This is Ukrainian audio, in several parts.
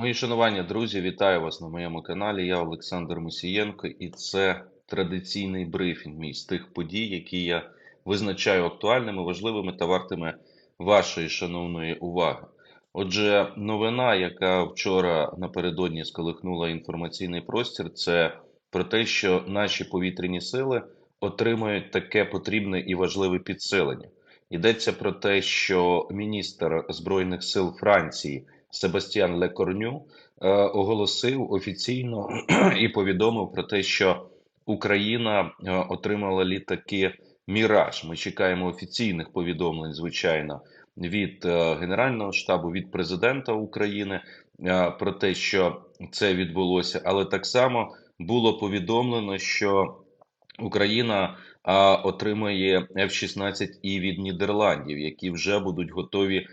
Мої шанування, друзі, вітаю вас на моєму каналі. Я Олександр Мусієнко, і це традиційний брифінг мій з тих подій, які я визначаю актуальними, важливими та вартими вашої шановної уваги. Отже, новина, яка вчора напередодні сколихнула інформаційний простір, це про те, що наші повітряні сили отримують таке потрібне і важливе підсилення. Йдеться про те, що міністр збройних сил Франції. Себастьян Лекорню е, оголосив офіційно і повідомив про те, що Україна е, отримала літаки Міраж. Ми чекаємо офіційних повідомлень, звичайно, від е, Генерального штабу, від президента України про те, що це відбулося, але так само було повідомлено, що Україна отримує F-16 і від Нідерландів, які вже будуть готові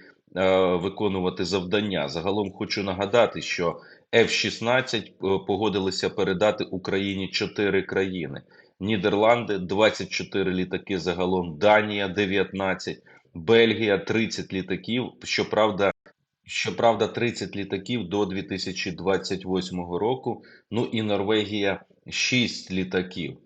виконувати завдання. Загалом хочу нагадати, що F-16 е, погодилися передати Україні чотири країни: Нідерланди, 24 літаки. Загалом Данія, 19, Бельгія, 30 літаків. Щоправда. Щоправда, 30 літаків до 2028 року. Ну і Норвегія 6 літаків.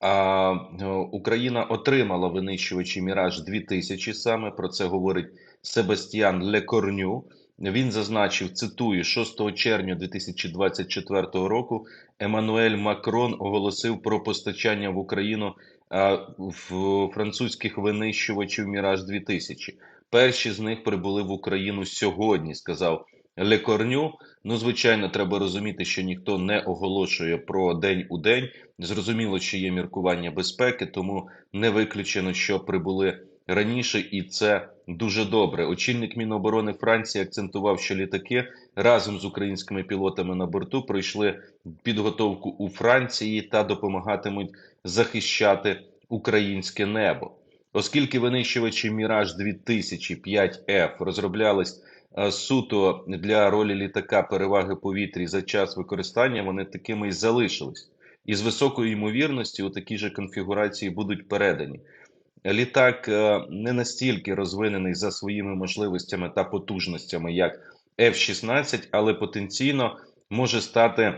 А е, Україна отримала винищувачі Міраж 2000 саме про це говорить Себастьян Лекорню. Він зазначив, цитую, 6 червня 2024 року Еммануель Макрон оголосив про постачання в Україну а, в французьких винищувачів Міраж 2000 Перші з них прибули в Україну сьогодні, сказав Лекорню. Ну, звичайно, треба розуміти, що ніхто не оголошує про день у день. Зрозуміло, що є міркування безпеки, тому не виключено, що прибули раніше, і це дуже добре. Очільник Міноборони Франції акцентував, що літаки разом з українськими пілотами на борту пройшли підготовку у Франції та допомагатимуть захищати українське небо. Оскільки винищувачі Міраж 2005 f розроблялись е, суто для ролі літака переваги повітрі за час використання, вони такими і залишились. І з високою ймовірністю у такій же конфігурації будуть передані. Літак е, не настільки розвинений за своїми можливостями та потужностями, як F-16, але потенційно може стати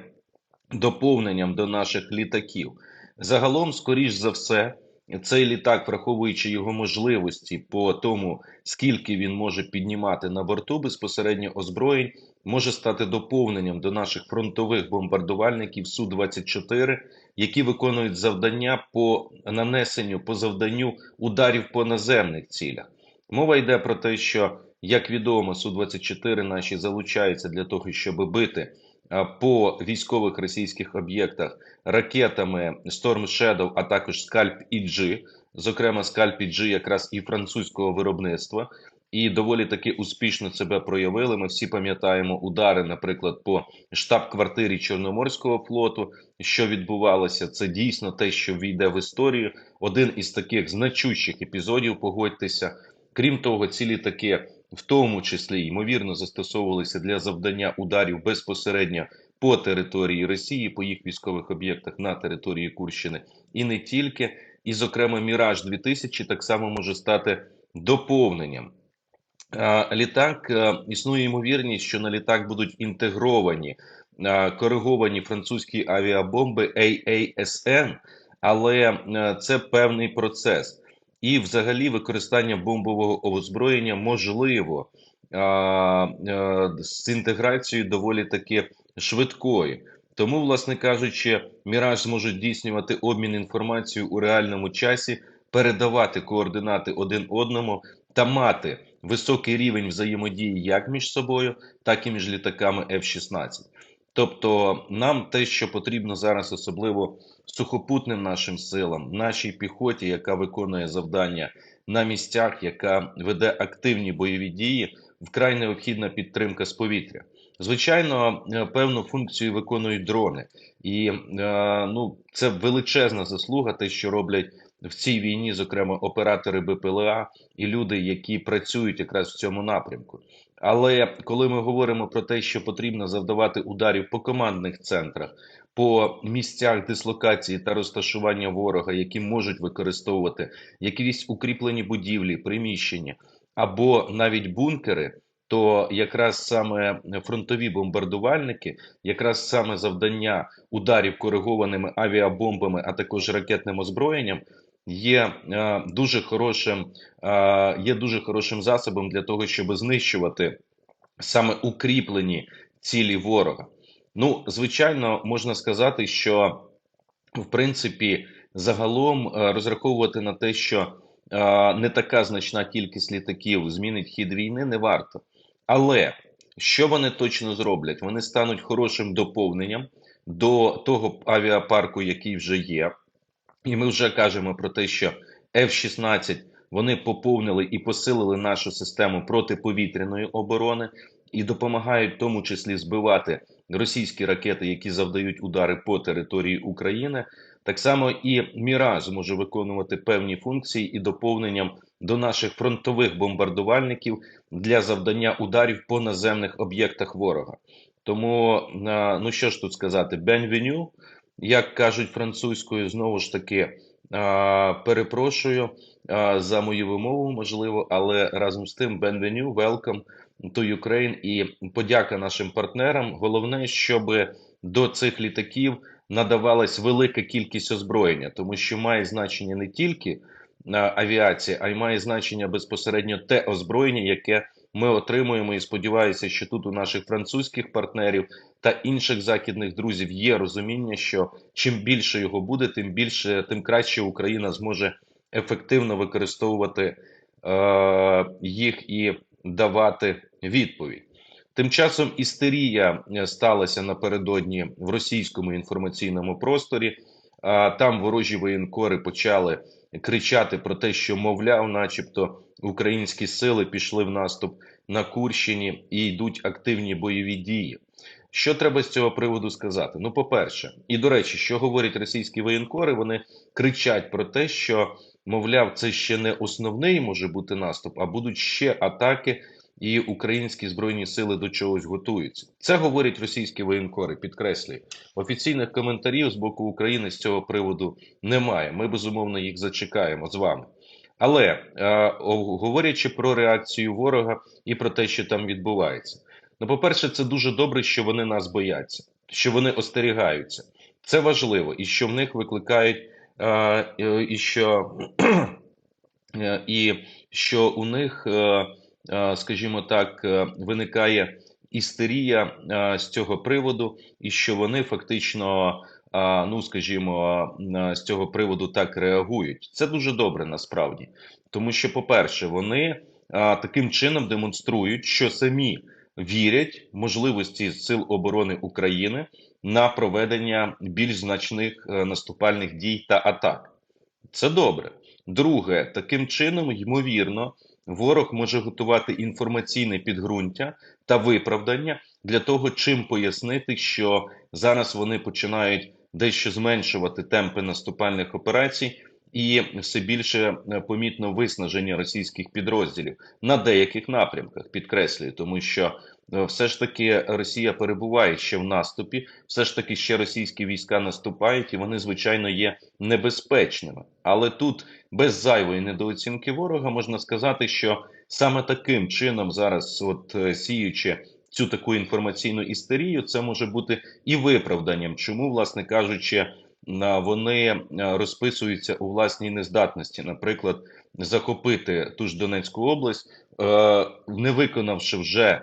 доповненням до наших літаків. Загалом, скоріш за все, цей літак, враховуючи його можливості по тому, скільки він може піднімати на борту безпосередньо озброєнь, може стати доповненням до наших фронтових бомбардувальників су 24 які виконують завдання по нанесенню по завданню ударів по наземних цілях. Мова йде про те, що як відомо, су 24 наші залучаються для того, щоб бити по військових російських об'єктах ракетами Storm Shadow, а також Scalp EG, зокрема Scalp EG якраз і французького виробництва і доволі таки успішно себе проявили. Ми всі пам'ятаємо удари, наприклад, по штаб-квартирі Чорноморського флоту. Що відбувалося, це дійсно те, що війде в історію. Один із таких значущих епізодів. Погодьтеся. Крім того, ці літаки, в тому числі ймовірно, застосовувалися для завдання ударів безпосередньо по території Росії, по їх військових об'єктах на території Курщини, і не тільки. І, зокрема, Міраж 2000 так само може стати доповненням літак е, існує ймовірність, що на літак будуть інтегровані кориговані французькі авіабомби AASN, але е, це певний процес. І, взагалі, використання бомбового озброєння можливо е, з інтеграцією доволі таки швидкою. Тому, власне кажучи, Міраж зможуть здійснювати обмін інформацією у реальному часі, передавати координати один одному та мати високий рівень взаємодії як між собою, так і між літаками F-16. Тобто, нам те, що потрібно зараз, особливо сухопутним нашим силам, нашій піхоті, яка виконує завдання на місцях, яка веде активні бойові дії, вкрай необхідна підтримка з повітря. Звичайно, е, певну функцію виконують дрони, і е, ну це величезна заслуга, те, що роблять в цій війні, зокрема оператори БПЛА і люди, які працюють якраз в цьому напрямку. Але коли ми говоримо про те, що потрібно завдавати ударів по командних центрах, по місцях дислокації та розташування ворога, які можуть використовувати якісь укріплені будівлі, приміщення або навіть бункери, то якраз саме фронтові бомбардувальники, якраз саме завдання ударів коригованими авіабомбами, а також ракетним озброєнням, є е, дуже хорошим, е, є дуже хорошим засобом для того, щоб знищувати саме укріплені цілі ворога. Ну, звичайно, можна сказати, що в принципі загалом е, розраховувати на те, що не така значна кількість літаків змінить хід війни, не варто. Але що вони точно зроблять? Вони стануть хорошим доповненням до того авіапарку, який вже є. І ми вже кажемо про те, що F-16 вони поповнили і посилили нашу систему протиповітряної оборони і допомагають в тому числі збивати російські ракети, які завдають удари по території України. Так само і Міраж може виконувати певні функції і доповненням до наших фронтових бомбардувальників для завдання ударів по наземних об'єктах ворога. Тому ну що ж тут сказати, бенвеню, як кажуть французькою, знову ж таки перепрошую за мою вимову, можливо, але разом з тим бенвеню, welcome to Ukraine і подяка нашим партнерам. Головне, щоб до цих літаків надавалась велика кількість озброєння, тому що має значення не тільки авіація, а й має значення безпосередньо те озброєння, яке ми отримуємо, і сподіваюся, що тут у наших французьких партнерів та інших західних друзів є розуміння, що чим більше його буде, тим більше, тим краще Україна зможе ефективно використовувати е, їх і давати відповідь. Тим часом істерія е, сталася напередодні в російському інформаційному просторі. Там ворожі воєнкори почали кричати про те, що, мовляв, начебто, українські сили пішли в наступ на Курщині і йдуть активні бойові дії. Що треба з цього приводу сказати? Ну, по-перше, і до речі, що говорять російські воєнкори, вони кричать про те, що мовляв, це ще не основний може бути наступ, а будуть ще атаки і українські збройні сили до чогось готуються. Це говорять російські воєнкори. Підкреслюю офіційних коментарів з боку України з цього приводу немає. Ми безумовно їх зачекаємо з вами. Але е, говорячи про реакцію ворога і про те, що там відбувається, ну, по-перше, це дуже добре, що вони нас бояться, що вони остерігаються. Це важливо, і що в них викликають, е, і що е, і що у них скажімо так, е, виникає істерія е, з цього приводу, і що вони фактично, ну скажімо, з цього приводу так реагують. Це дуже добре насправді, тому що, по-перше, вони таким чином демонструють, що самі вірять в можливості сил оборони України на проведення більш значних наступальних дій та атак. Це добре. Друге, таким чином, ймовірно, ворог може готувати інформаційне підґрунтя та виправдання для того, чим пояснити, що зараз вони починають дещо зменшувати темпи наступальних операцій. І все більше е, помітно виснаження російських підрозділів на деяких напрямках, підкреслюю, тому що все ж таки Росія перебуває ще в наступі, все ж таки ще російські війська наступають, і вони звичайно є небезпечними. Але тут без зайвої недооцінки ворога можна сказати, що саме таким чином зараз, от е, сіючи цю таку інформаційну істерію, це може бути і виправданням, чому, власне кажучи, вони е, розписуються у власній нездатності, наприклад, захопити ту ж Донецьку область, е, не виконавши вже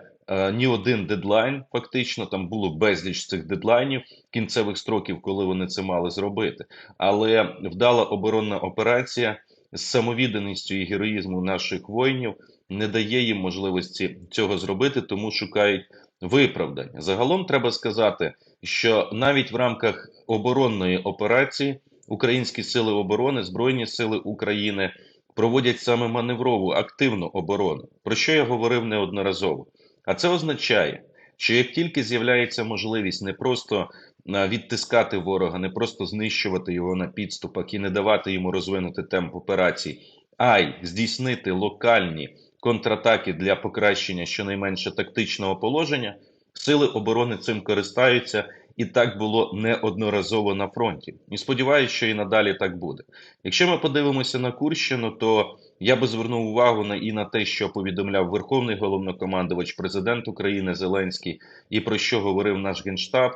ні один дедлайн, фактично там було безліч цих дедлайнів кінцевих строків, коли вони це мали зробити. Але вдала оборонна операція з самовідданістю і героїзму наших воїнів не дає їм можливості цього зробити, тому шукають виправдання. Загалом треба сказати, що навіть в рамках оборонної операції українські сили оборони, збройні сили України проводять саме маневрову активну оборону, про що я говорив неодноразово. А це означає, що як тільки з'являється можливість не просто відтискати ворога, не просто знищувати його на підступах і не давати йому розвинути темп операцій, а й здійснити локальні контратаки для покращення щонайменше тактичного положення, сили оборони цим користаються і так було неодноразово на фронті. І сподіваюся, що і надалі так буде. Якщо ми подивимося на Курщину, то я би звернув увагу на і на те, що повідомляв Верховний головнокомандувач, президент України Зеленський, і про що говорив наш генштаб.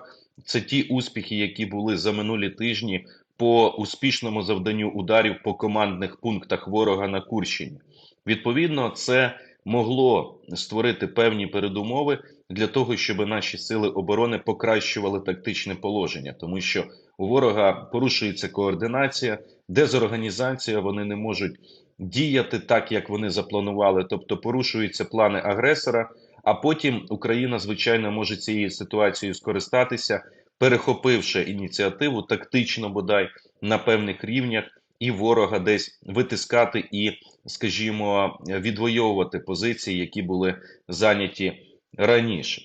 Це ті успіхи, які були за минулі тижні по успішному завданню ударів по командних пунктах ворога на Курщині. Відповідно, це могло створити певні передумови для того, щоб наші сили оборони покращували тактичне положення, тому що у ворога порушується координація, дезорганізація, вони не можуть діяти так, як вони запланували, тобто порушуються плани агресора. А потім Україна, звичайно, може цією ситуацією скористатися, перехопивши ініціативу тактично бодай на певних рівнях, і ворога десь витискати і, скажімо, відвоювати позиції, які були зайняті раніше.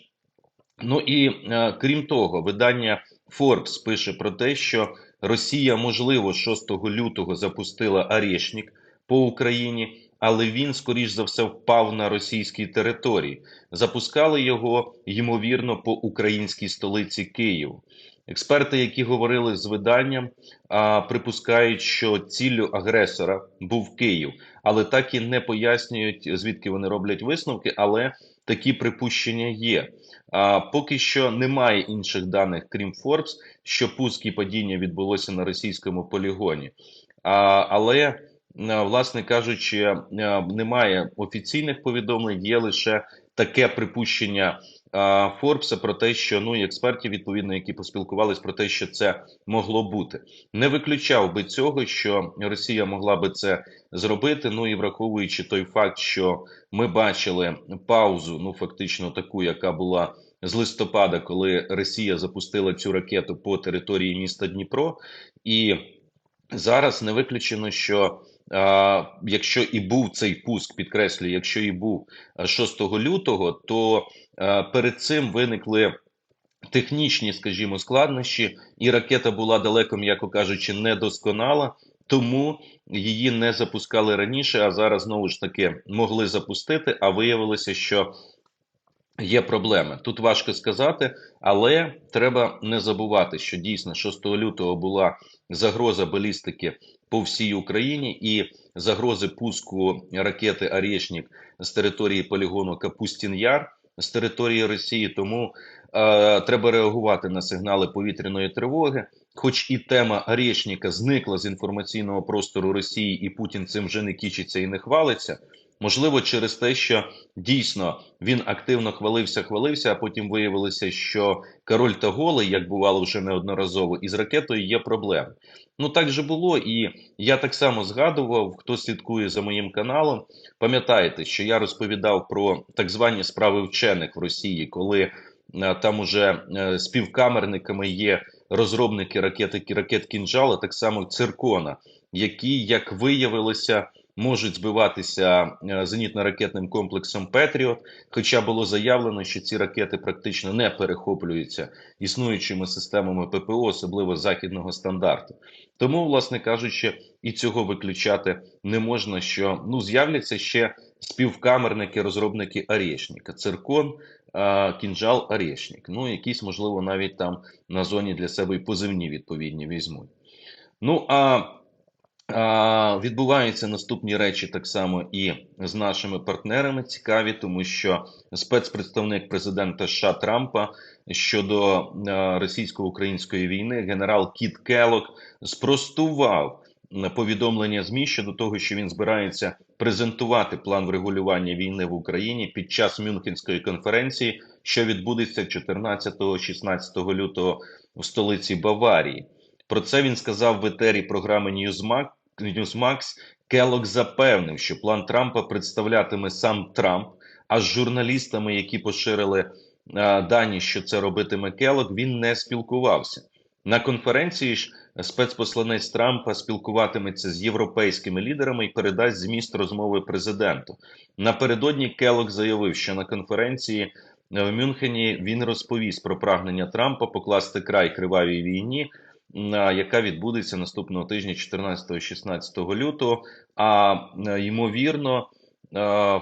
Ну і е, крім того, видання Forbes пише про те, що Росія, можливо, 6 лютого запустила Арешник по Україні, але він, скоріш за все, впав на російській території. Запускали його ймовірно по українській столиці Києву. Експерти, які говорили з виданням, припускають, що ціллю агресора був Київ, але так і не пояснюють, звідки вони роблять висновки. Але такі припущення є. А поки що немає інших даних, крім Forbes, що пуск і падіння відбулося на російському полігоні. А, Але власне кажучи, немає офіційних повідомлень, є лише таке припущення Форбса про те, що ну і експертів відповідно, які поспілкувались про те, що це могло бути, не виключав би цього, що Росія могла би це зробити. Ну і враховуючи той факт, що ми бачили паузу, ну фактично таку, яка була з листопада, коли Росія запустила цю ракету по території міста Дніпро, і зараз не виключено, що Якщо і був цей пуск, підкреслюю, якщо і був 6 лютого, то перед цим виникли технічні, скажімо, складнощі, і ракета була далеко, м'яко кажучи, недосконала, тому її не запускали раніше. А зараз знову ж таки могли запустити. А виявилося, що є проблеми. Тут важко сказати, але треба не забувати, що дійсно 6 лютого була загроза балістики по всій Україні і загрози пуску ракети Арєшнік з території полігону Капустін-Яр з території Росії. Тому е, треба реагувати на сигнали повітряної тривоги. Хоч і тема Арєшніка зникла з інформаційного простору Росії, і Путін цим вже не кічиться і не хвалиться. Можливо, через те, що дійсно він активно хвалився, хвалився, а потім виявилося, що король та голий, як бувало вже неодноразово, із ракетою є проблеми. Ну так же було, і я так само згадував, хто слідкує за моїм каналом. Пам'ятаєте, що я розповідав про так звані справи вчених в Росії, коли е, там уже е, співкамерниками є розробники ракети ракет кінжала, так само циркона, які, як виявилося, можуть збиватися е, зенітно-ракетним комплексом Петріот. Хоча було заявлено, що ці ракети практично не перехоплюються існуючими системами ППО, особливо західного стандарту. Тому, власне кажучи, і цього виключати не можна. Що ну з'являться ще співкамерники, розробники Арєшніка, циркон. Кінжал Арєшнік. Ну, якісь, можливо, навіть там на зоні для себе і позивні відповідні візьмуть. Ну а Відбуваються наступні речі так само і з нашими партнерами цікаві, тому що спецпредставник президента США Трампа щодо російсько-української війни генерал Кіт Келок спростував повідомлення змі щодо того, що він збирається презентувати план врегулювання війни в Україні під час Мюнхенської конференції, що відбудеться 14-16 лютого в столиці Баварії. Про це він сказав в етері програми Newsmax, Newsmax. Келок запевнив, що план Трампа представлятиме сам Трамп. А з журналістами, які поширили а, дані, що це робитиме Келок, він не спілкувався. На конференції ж спецпосланець Трампа спілкуватиметься з європейськими лідерами і передасть зміст розмови президенту. Напередодні Келок заявив, що на конференції в Мюнхені він розповість про прагнення Трампа покласти край кривавій війні яка відбудеться наступного тижня, 14-16 лютого. А ймовірно,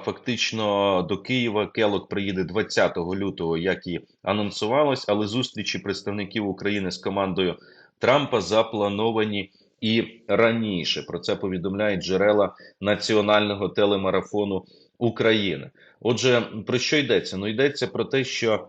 Фактично до Києва Келок приїде 20 лютого, як і анонсувалось, але зустрічі представників України з командою Трампа заплановані і раніше. Про це повідомляють джерела національного телемарафону України. Отже, про що йдеться? Ну йдеться про те, що,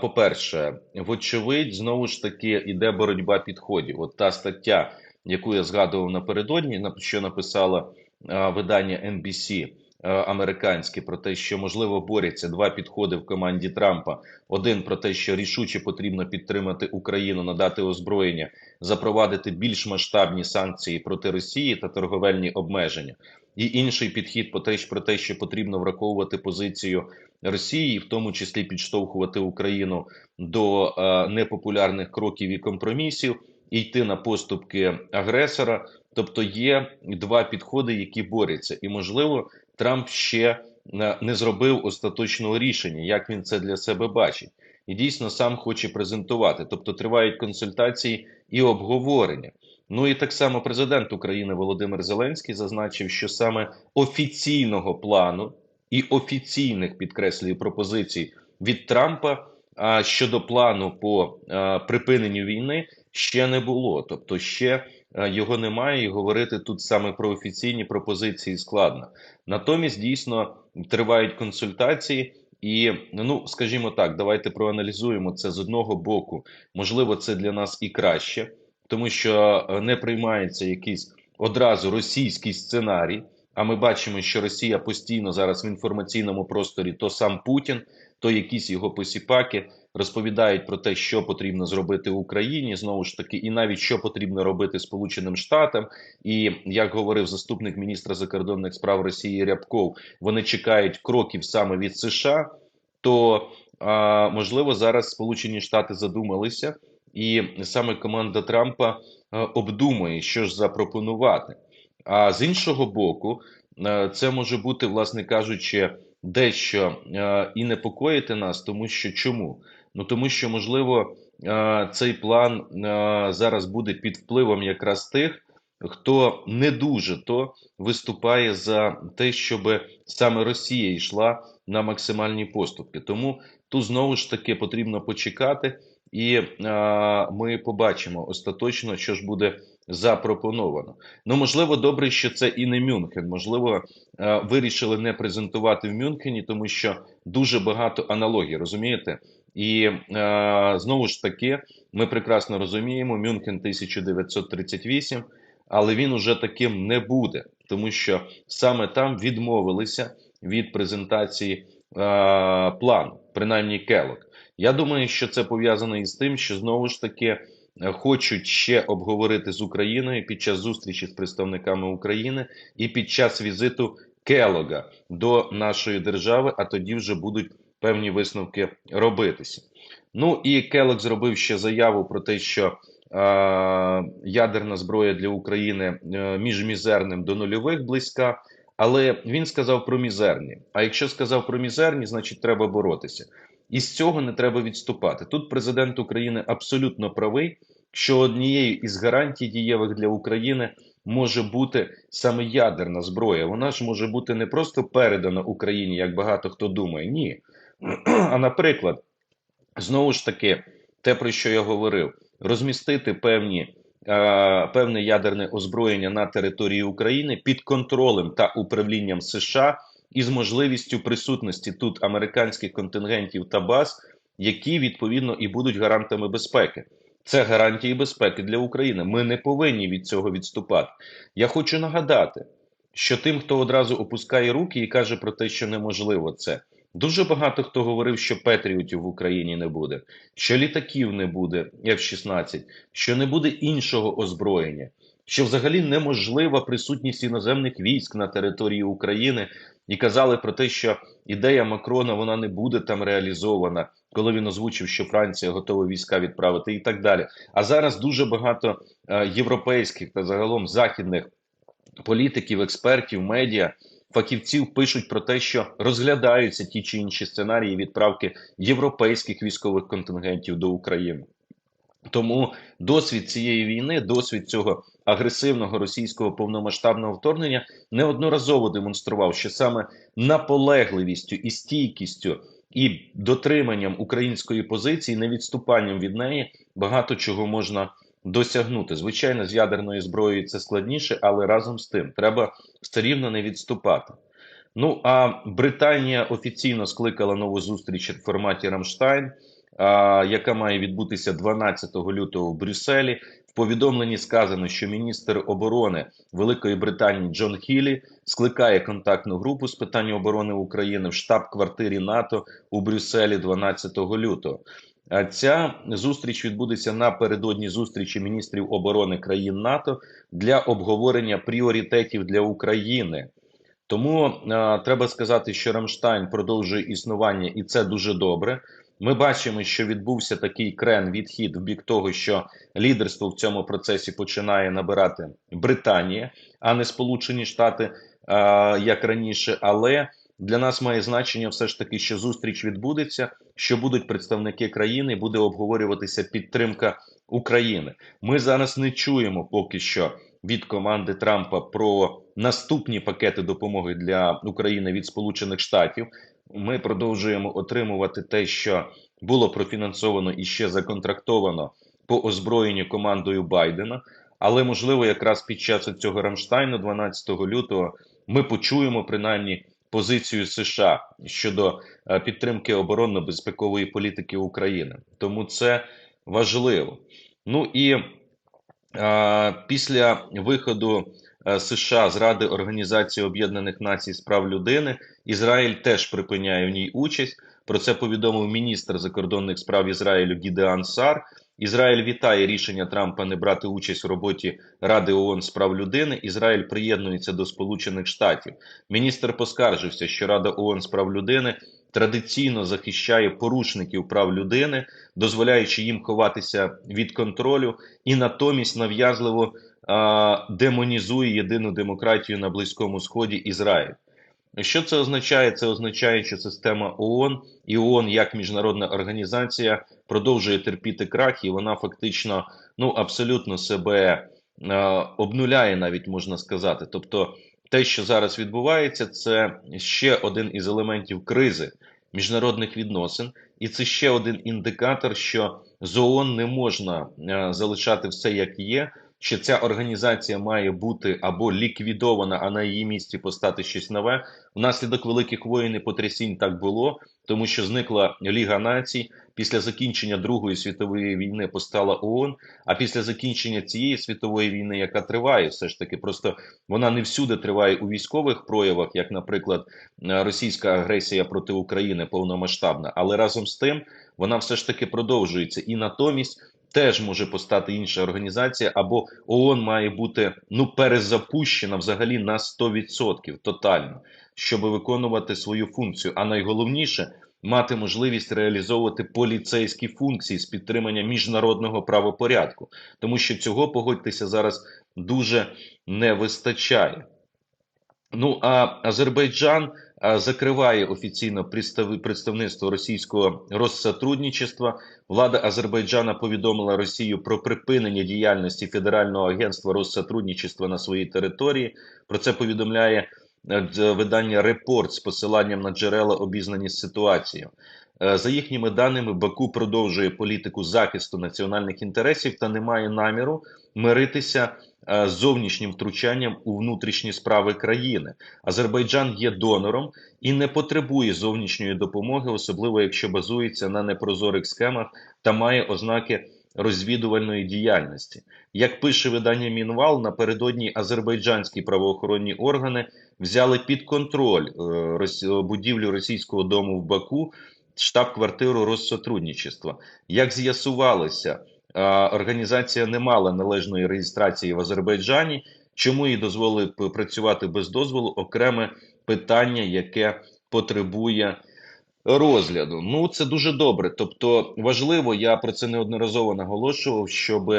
по-перше, вочевидь, знову ж таки йде боротьба підходів. От та стаття, яку я згадував напередодні, що написала видання NBC, Американське про те, що можливо борються два підходи в команді Трампа: один про те, що рішуче потрібно підтримати Україну, надати озброєння, запровадити більш масштабні санкції проти Росії та торговельні обмеження, і інший підхід про те, що потрібно враховувати позицію Росії, в тому числі підштовхувати Україну до е, непопулярних кроків і компромісів, і йти на поступки агресора. Тобто є два підходи, які борються, і можливо, Трамп ще е, не зробив остаточного рішення, як він це для себе бачить, і дійсно сам хоче презентувати. Тобто тривають консультації і обговорення. Ну і так само президент України Володимир Зеленський зазначив, що саме офіційного плану і офіційних підкреслюю пропозицій від Трампа а щодо плану по а, припиненню війни ще не було. Тобто, ще а, його немає, і говорити тут саме про офіційні пропозиції складно. Натомість дійсно тривають консультації. І ну скажімо так, давайте проаналізуємо це з одного боку. Можливо, це для нас і краще, тому що не приймається якийсь одразу російський сценарій. А ми бачимо, що Росія постійно зараз в інформаційному просторі то сам Путін, то якісь його посіпаки розповідають про те, що потрібно зробити Україні, знову ж таки, і навіть що потрібно робити Сполученим Штатам. І як говорив заступник міністра закордонних справ Росії Рябков, вони чекають кроків саме від США. То а, можливо зараз Сполучені Штати задумалися, і саме команда Трампа а, обдумує, що ж запропонувати. А з іншого боку, е, це може бути, власне кажучи, дещо е, і непокоїти нас, тому що чому? Ну тому що, можливо, е, цей план зараз буде під впливом якраз тих, хто не дуже то виступає за те, щоб саме Росія йшла на максимальні поступки. Тому тут знову ж таки потрібно почекати, і ми побачимо остаточно, що ж буде запропоновано. Ну можливо, добре, що це і не Мюнхен. Можливо, е, вирішили не презентувати в Мюнхені, тому що дуже багато аналогій, розумієте? І е, знову ж таки, ми прекрасно розуміємо, Мюнхен 1938, але він уже таким не буде, тому що саме там відмовилися від презентації е, плану, принаймні келок. Я думаю, що це пов'язано із тим, що знову ж таки хочуть ще обговорити з Україною під час зустрічі з представниками України і під час візиту Келога до нашої держави, а тоді вже будуть певні висновки робитися. Ну і Келог зробив ще заяву про те, що ядерна зброя для України е, між мізерним до нульових близька. Але він сказав про мізерні. А якщо сказав про мізерні, значить треба боротися. І з цього не треба відступати. Тут президент України абсолютно правий, що однією із гарантій дієвих для України може бути саме ядерна зброя. Вона ж може бути не просто передана Україні, як багато хто думає. Ні. А наприклад, знову ж таки, те, про що я говорив, розмістити певні. Певне ядерне озброєння на території України під контролем та управлінням США із можливістю присутності тут американських контингентів та баз, які відповідно і будуть гарантами безпеки. Це гарантії безпеки для України. Ми не повинні від цього відступати. Я хочу нагадати, що тим, хто одразу опускає руки і каже про те, що неможливо це. Дуже багато хто говорив, що Петріотів в Україні не буде, що літаків не буде F-16, що не буде іншого озброєння, що взагалі неможлива присутність іноземних військ на території України, і казали про те, що ідея Макрона вона не буде там реалізована, коли він озвучив, що Франція готова війська відправити, і так далі. А зараз дуже багато е, європейських та загалом західних політиків, експертів, медіа. Фахівців пишуть про те, що розглядаються ті чи інші сценарії відправки європейських військових контингентів до України. Тому досвід цієї війни, досвід цього агресивного російського повномасштабного вторгнення неодноразово демонстрував, що саме наполегливістю і стійкістю і дотриманням української позиції, не відступанням від неї, багато чого можна досягнути. Звичайно, з ядерною зброєю це складніше, але разом з тим треба все рівно не відступати. Ну а Британія офіційно скликала нову зустріч в форматі Рамштайн, яка має відбутися 12 лютого в Брюсселі. В повідомленні сказано, що міністр оборони Великої Британії Джон Хілі скликає контактну групу з питань оборони України в штаб-квартирі НАТО у Брюсселі 12 лютого. А ця зустріч відбудеться напередодні зустрічі міністрів оборони країн НАТО для обговорення пріоритетів для України. Тому е, треба сказати, що Рамштайн продовжує існування, і це дуже добре. Ми бачимо, що відбувся такий крен відхід в бік того, що лідерство в цьому процесі починає набирати Британія, а не Сполучені Штати, як раніше. Але для нас має значення все ж таки, що зустріч відбудеться, що будуть представники країни, буде обговорюватися підтримка України. Ми зараз не чуємо поки що від команди Трампа про наступні пакети допомоги для України від Сполучених Штатів. Ми продовжуємо отримувати те, що було профінансовано і ще законтрактовано по озброєнню командою Байдена. Але можливо, якраз під час цього Рамштайну, 12 лютого, ми почуємо принаймні позицію США щодо е, підтримки оборонно-безпекової політики України. Тому це важливо. Ну і а, після виходу США з Ради Організації Об'єднаних Націй з прав людини Ізраїль теж припиняє в ній участь. Про це повідомив міністр закордонних справ Ізраїлю Гідеан Сар. Ізраїль вітає рішення Трампа не брати участь у роботі Ради ООН з прав людини. Ізраїль приєднується до Сполучених Штатів. Міністр поскаржився, що Рада ООН з прав людини традиційно захищає порушників прав людини, дозволяючи їм ховатися від контролю, і натомість нав'язливо демонізує єдину демократію на Близькому Сході Ізраїль. Що це означає? Це означає, що система ООН і ООН як міжнародна організація продовжує терпіти крах, і вона фактично ну абсолютно себе е, обнуляє, навіть можна сказати. Тобто, те, що зараз відбувається, це ще один із елементів кризи міжнародних відносин, і це ще один індикатор, що з ООН не можна е, залишати все як є що ця організація має бути або ліквідована, а на її місці постати щось нове. Внаслідок великих воєн і потрясінь так було, тому що зникла Ліга націй. Після закінчення Другої світової війни постала ООН, А після закінчення цієї світової війни, яка триває, все ж таки, просто вона не всюди триває у військових проявах, як, наприклад, російська агресія проти України повномасштабна, але разом з тим вона все ж таки продовжується і натомість теж може постати інша організація, або ООН має бути ну перезапущена взагалі на 100% тотально, щоб виконувати свою функцію. А найголовніше мати можливість реалізовувати поліцейські функції з підтримання міжнародного правопорядку, тому що цього погодьтеся зараз дуже не вистачає. Ну а Азербайджан закриває офіційно представництво російського розсотрудничества. Влада Азербайджана повідомила Росію про припинення діяльності Федерального агентства розсотрудничества на своїй території. Про це повідомляє е, видання Репорт з посиланням на джерела обізнані з ситуацією. Е, за їхніми даними, Баку продовжує політику захисту національних інтересів та не має наміру миритися Е, зовнішнім втручанням у внутрішні справи країни. Азербайджан є донором і не потребує зовнішньої допомоги, особливо якщо базується на непрозорих схемах та має ознаки. Розвідувальної діяльності, як пише видання Мінвал, напередодні азербайджанські правоохоронні органи взяли під контроль е, будівлю російського дому в Баку, штаб-квартиру Россотрудничества. Як з'ясувалося, організація не мала належної реєстрації в Азербайджані. Чому їй дозволили працювати без дозволу? Окреме питання, яке потребує розгляду. Ну це дуже добре. Тобто важливо, я про це неодноразово наголошував, щоб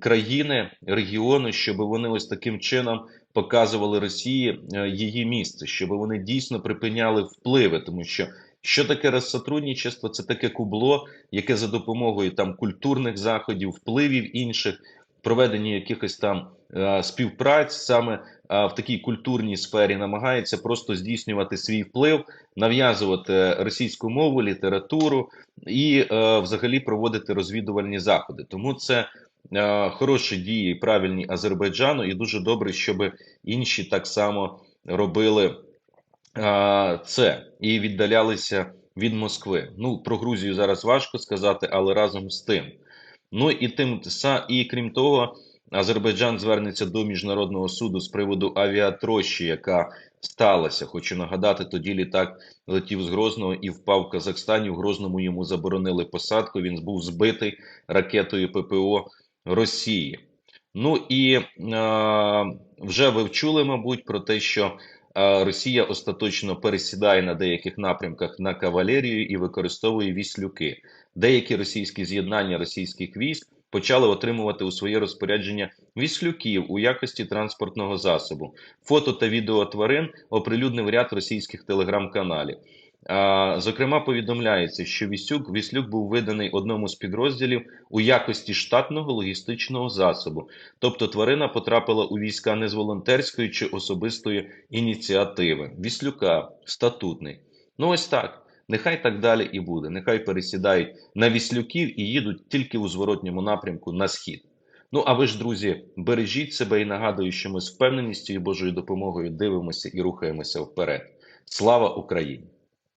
країни, регіони, щоб вони ось таким чином показували Росії е, її місце, щоб вони дійсно припиняли впливи, тому що що таке розсотрудничество? Це таке кубло, яке за допомогою там культурних заходів, впливів інших, проведення якихось там е, співпраць саме е, в такій культурній сфері, намагається просто здійснювати свій вплив, нав'язувати російську мову, літературу і е, взагалі проводити розвідувальні заходи. Тому це е, хороші дії, правильні Азербайджану, і дуже добре, щоб інші так само робили це і віддалялися від Москви. Ну про Грузію зараз важко сказати, але разом з тим. Ну і тим і крім того, Азербайджан звернеться до міжнародного суду з приводу авіатрощі, яка сталася. Хочу нагадати, тоді літак летів з Грозного і впав в Казахстані. В Грозному йому заборонили посадку. Він був збитий ракетою ППО Росії. Ну і е, вже ви вчули, мабуть, про те, що е, Росія остаточно пересідає на деяких напрямках на кавалерію і використовує віслюки. Деякі російські з'єднання російських військ почали отримувати у своє розпорядження віслюків у якості транспортного засобу. Фото та відео тварин оприлюднив ряд російських телеграм-каналів. Зокрема, повідомляється, що Віслюк, Віслюк був виданий одному з підрозділів у якості штатного логістичного засобу. Тобто тварина потрапила у війська не з волонтерської чи особистої ініціативи. Віслюка статутний. Ну ось так. Нехай так далі і буде. Нехай пересідають на віслюків і їдуть тільки у зворотньому напрямку на схід. Ну а ви ж, друзі, бережіть себе і нагадую, що ми з впевненістю і Божою допомогою дивимося і рухаємося вперед. Слава Україні!